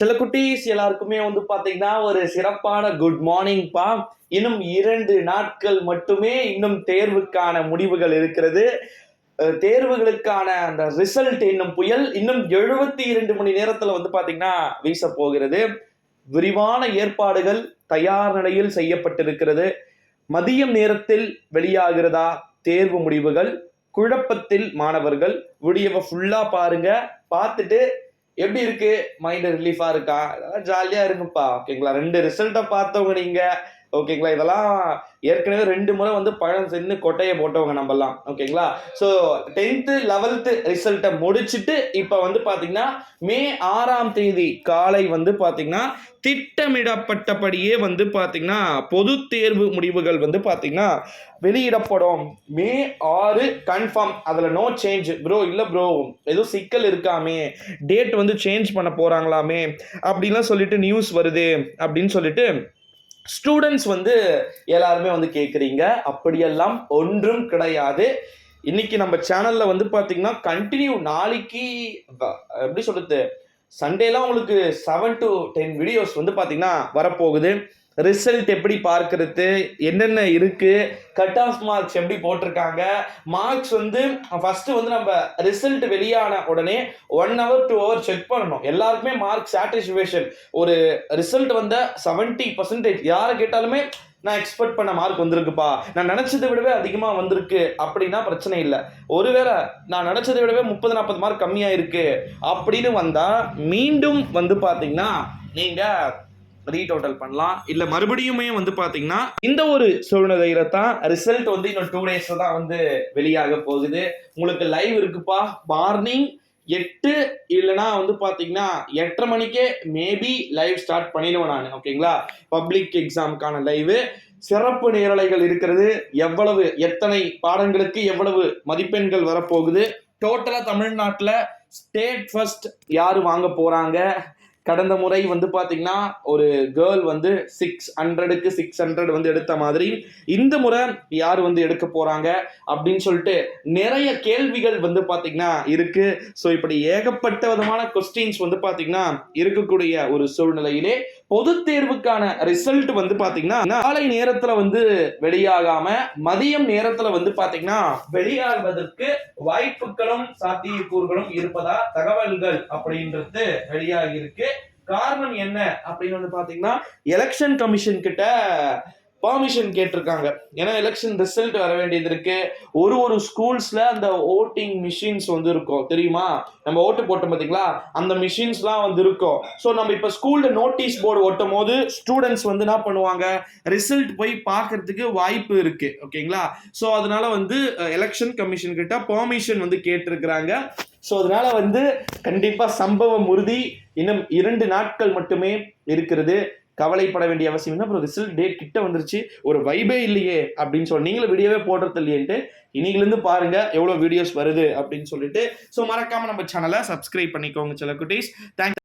சில குட்டீஸ் எல்லாருக்குமே வந்து பார்த்தீங்கன்னா ஒரு சிறப்பான குட் மார்னிங் பா. இன்னும் இரண்டு நாட்கள் மட்டுமே இன்னும் தேர்வுக்கான முடிவுகள் இருக்கிறது. தேர்வுகளுக்கான அந்த ரிசல்ட் என்னும் புயல் இன்னும் எழுபத்தி இரண்டு மணி நேரத்தில் வந்து பார்த்தீங்கன்னா வீச போகிறது. விரிவான ஏற்பாடுகள் தயார் நிலையில் செய்யப்பட்டிருக்கிறது. மதியம் நேரத்தில் வெளியாகிறதா தேர்வு முடிவுகள். குழப்பத்தில் மாணவர்கள். வீடியோவை ஃபுல்லாக பாருங்க. பார்த்துட்டு எப்படி இருக்கு? மைண்ட் ரிலீஃபா இருக்கா? ஜாலியா இருக்குப்பா ஓகேங்களா? ரெண்டு ரிசல்ட்டை பார்த்தவங்க நீங்க ஓகேங்களா? இதெல்லாம் ஏற்கனவே ரெண்டு முறை வந்து பழம் சென்று கொட்டையை போட்டவங்க நம்மலாம் ஓகேங்களா? ஸோ டென்த்து லெவல்த்து ரிசல்ட்டை முடிச்சுட்டு இப்போ வந்து பார்த்தீங்கன்னா மே ஆறாம் தேதி காலை வந்து பார்த்தீங்கன்னா திட்டமிடப்பட்டபடியே வந்து பார்த்தீங்கன்னா பொது தேர்வு முடிவுகள் வந்து பார்த்தீங்கன்னா வெளியிடப்படும். மே ஆறு கன்ஃபார்ம் அதில் நோ சேஞ்ச் ப்ரோ இல்லை ப்ரோ ஏதோ சிக்கல் இருக்காமே. டேட் வந்து சேஞ்ச் பண்ண போகிறாங்களாமே அப்படின்லாம் சொல்லிட்டு நியூஸ் வருது. அப்படின்னு சொல்லிட்டு ஸ்டூடெண்ட்ஸ் வந்து எல்லாருமே வந்து கேட்குறீங்க அப்படியெல்லாம் ஒன்றும் கிடையாது. இன்னைக்கு நம்ம சேனல்ல வந்து பார்த்தீங்கன்னா கண்டினியூ நாளைக்கு எப்படி சொல்றது? சண்டேலாம் உங்களுக்கு செவன் டு டென் வீடியோஸ் வந்து பார்த்தீங்கன்னா வரப்போகுது. ரிசல்ட் எப்படி பார்க்கறது என்னென்ன இருக்கு கட் ஆஃப் மார்க்ஸ் எப்படி போட்டிருக்காங்க மார்க்ஸ் வந்து ஃபர்ஸ்ட் வந்து நம்ம ரிசல்ட் வெளியான உடனே one hour two hour check பண்ணணும். எல்லாருக்குமே மார்க் சாட்டிஸ்ஃபேக்ஷன் ஒரு ரிசல்ட் வந்த செவன்ட்டி பர்சன்டேஜ் யாரை கேட்டாலுமே நான் எக்ஸ்பெக்ட் பண்ண மார்க் வந்திருக்குப்பா. நான் நினைச்சதை விடவே அதிகமாக வந்திருக்கு அப்படின்னா பிரச்சனை இல்லை. ஒருவேளை நான் நினச்சதை விடவே முப்பது நாற்பது மார்க் கம்மியாக இருக்கு அப்படின்னு வந்தால் மீண்டும் வந்து பார்த்தீங்கன்னா நீங்கள் ரீடோட்டல் பண்ணலாம். இல்ல மறுபடியுமே வந்து பாத்தீங்கன்னா இந்த ஒரு சூழ்நிலையில தான் ரிசல்ட் வந்து இன்னும் டூ டேஸ்ல தான் வந்து வெளியாக போகுது. உங்களுக்கு லைவ் இருக்குப்பா. மார்னிங் எட்டு இல்லைனா வந்து பாத்தீங்கன்னா எட்டரை மணிக்கே மேபி லைவ் ஸ்டார்ட் பண்ணிடுவேன் நான் ஓகேங்களா பப்ளிக் எக்ஸாமுக்கான லைவ் சிறப்பு நேரலைகள் இருக்கிறது. எவ்வளவு எத்தனை பாடங்களுக்கு எவ்வளவு மதிப்பெண்கள் வரப்போகுது? டோட்டலா தமிழ்நாட்டில் ஸ்டேட் ஃபர்ஸ்ட் யார் வாங்க போறாங்க? கடந்த முறை வந்து பார்த்தீங்கன்னா ஒரு கேர்ள் வந்து சிக்ஸ் ஹண்ட்ரடுக்கு சிக்ஸ் ஹண்ட்ரட் வந்து எடுத்த மாதிரி இந்த முறை யார் வந்து எடுக்க போகிறாங்க அப்படின்னு சொல்லிட்டு நிறைய கேள்விகள் வந்து பார்த்தீங்கன்னா இருக்கு. ஸோ இப்படி ஏகப்பட்ட விதமான கொஸ்டின்ஸ் வந்து பார்த்தீங்கன்னா இருக்கக்கூடிய ஒரு சூழ்நிலையிலே பொது தேர்வுக்கான ரிசல்ட் வந்து பார்த்தீங்கன்னா நாளை நேரத்தில் வந்து வெளியாகாம மதியம் நேரத்தில் வந்து பார்த்தீங்கன்னா வெளியாகுவதற்கு வாய்ப்புகளும் சாத்தியக்கூறுகளும் இருப்பதா? தகவல்கள் அப்படின்றது வெளியாகி இருக்கு காரணம் என்ன அப்படின்னு வந்து பாத்தீங்கன்னா எலெக்ஷன் கமிஷன் கிட்ட பர்மிஷன் கேட்டிருக்காங்க. ஏன்னா எலெக்ஷன் ரிசல்ட் வர வேண்டியது இருக்கு. ஒரு ஒரு ஸ்கூல்ஸ்ல அந்த ஓட்டிங் மிஷின்ஸ் வந்து இருக்கும். தெரியுமா? நம்ம ஓட்டு போட்டோம் பாத்தீங்களா? அந்த மிஷின்ஸ்லாம் வந்து இருக்கும். ஸோ நம்ம இப்போ ஸ்கூல்ல நோட்டீஸ் போர்டு ஓட்டும் போது ஸ்டூடெண்ட்ஸ் வந்து என்ன பண்ணுவாங்க? ரிசல்ட் போய் பார்க்கறதுக்கு வாய்ப்பு இருக்கு. ஓகேங்களா ஸோ அதனால வந்து எலெக்ஷன் கமிஷன் கிட்ட பர்மிஷன் வந்து கேட்டிருக்கிறாங்க. ஸோ அதனால வந்து கண்டிப்பாக சம்பவம் உறுதி இன்னும் இரண்டு நாட்கள் மட்டுமே இருக்கிறது. கவலைப்பட வேண்டிய அவசியம் இல்லை. அப்புறம் ரிசல்ட் டேட் கிட்ட வந்துருச்சு. ஒரு வைபே இல்லையே அப்படின்னு சொல்லி நீங்களும் வீடியோவே போடுறது இல்லையேன்ட்டு இன்னைக்குலேருந்து பாருங்க எவ்வளோ வீடியோஸ் வருது அப்படின்னு சொல்லிட்டு. ஸோ மறக்காம நம்ம சேனலை சப்ஸ்கிரைப் பண்ணிக்கோங்க சில குட்டீஸ். தேங்க்